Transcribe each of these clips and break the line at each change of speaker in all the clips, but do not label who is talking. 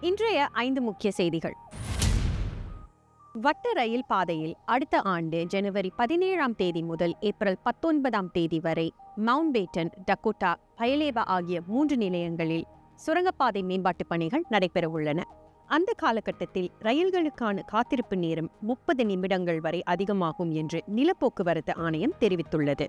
இன்றைய ஐந்து முக்கிய செய்திகள். வட்ட ரயில் பாதையில் அடுத்த ஆண்டு ஜனவரி பதினேழாம் தேதி முதல் ஏப்ரல் பத்தொன்பதாம் தேதி வரை மவுண்ட் பேட்டன் டக்கோட்டா பயலேவா ஆகிய மூன்று நிலையங்களில் சுரங்கப்பாதை மேம்பாட்டுப் பணிகள் நடைபெறவுள்ளன அந்த காலகட்டத்தில் ரயில்களுக்கான காத்திருப்பு நேரம் முப்பது நிமிடங்கள் வரை அதிகமாகும் என்று நிலப்போக்குவரத்து ஆணையம் தெரிவித்துள்ளது.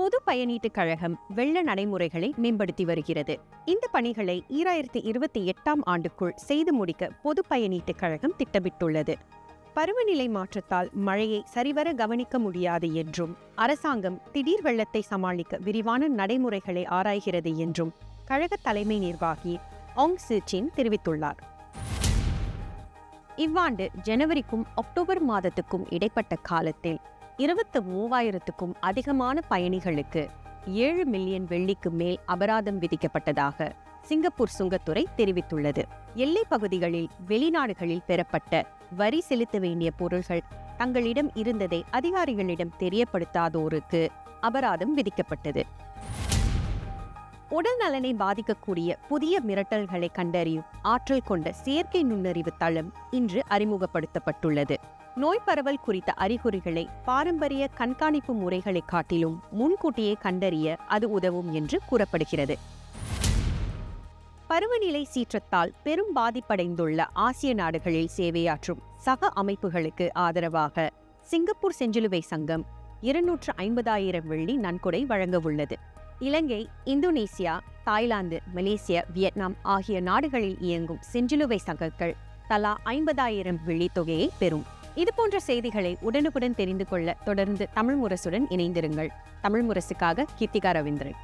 பொது பயணீட்டுக் கழகம் வெள்ள நடைமுறைகளை மேம்படுத்தி வருகிறது. இந்த பணிகளை ஈராயிரத்தி இருபத்தி எட்டாம் ஆண்டுக்குள் செய்து முடிக்க பொது பயணீட்டுக் கழகம் திட்டமிட்டுள்ளது. பருவநிலை மாற்றத்தால் மழையை சரிவர கவனிக்க முடியாது என்றும் அரசாங்கம் திடீர் வெள்ளத்தை சமாளிக்க விரிவான நடைமுறைகளை ஆராய்கிறது என்றும் கழக தலைமை நிர்வாகி ஆங் சிச்சின் தெரிவித்துள்ளார். இவ்வாண்டு ஜனவரிக்கும் அக்டோபர் மாதத்துக்கும் இடைப்பட்ட காலத்தில் இருபத்து மூவாயிரத்துக்கும் அதிகமான பயணிகளுக்கு ஏழு மில்லியன் வெள்ளிக்கு மேல் அபராதம் விதிக்கப்பட்டதாக சிங்கப்பூர் சுங்கத்துறை தெரிவித்துள்ளது. எல்லைப் பகுதிகளில் வெளிநாடுகளில் பெறப்பட்ட வரி செலுத்த வேண்டிய பொருள்கள் தங்களிடம் இருந்ததை அதிகாரிகளிடம் தெரியப்படுத்தாதோருக்கு அபராதம் விதிக்கப்பட்டது. உடல் நலனை பாதிக்கக்கூடிய புதிய மிரட்டல்களை கண்டறியும் ஆற்றல் கொண்ட செயற்கை நுண்ணறிவு தளம் இன்று அறிமுகப்படுத்தப்பட்டுள்ளது. நோய் பரவல் குறித்த அறிகுறிகளை பாரம்பரிய கண்காணிப்பு முறைகளை காட்டிலும் முன்கூட்டியே கண்டறிய அது உதவும் என்று கூறப்படுகிறது. பருவநிலை சீற்றத்தால் பெரும் பாதிப்படைந்துள்ள ஆசிய நாடுகளில் சேவையாற்றும் சக அமைப்புகளுக்கு ஆதரவாக சிங்கப்பூர் செஞ்சிலுவை சங்கம் இருநூற்று ஐம்பதாயிரம் வெள்ளி நன்கொடை வழங்கவுள்ளது Ilangai Indonesia Thailand Malaysia Vietnam ஆகிய நாடுகளில் இயங்கும் செஞ்சிலுவை சங்கங்கள் தலா ஐம்பதாயிரம் வெள்ளி தொகையை பெறும் இதுபோன்ற செய்திகளை உடனுக்குடன் தெரிந்து கொள்ள தொடர்ந்து தமிழ் முரசுடன் இணைந்திருங்கள். தமிழ் முரசுக்காக கீர்த்திகா ரவீந்திரன்.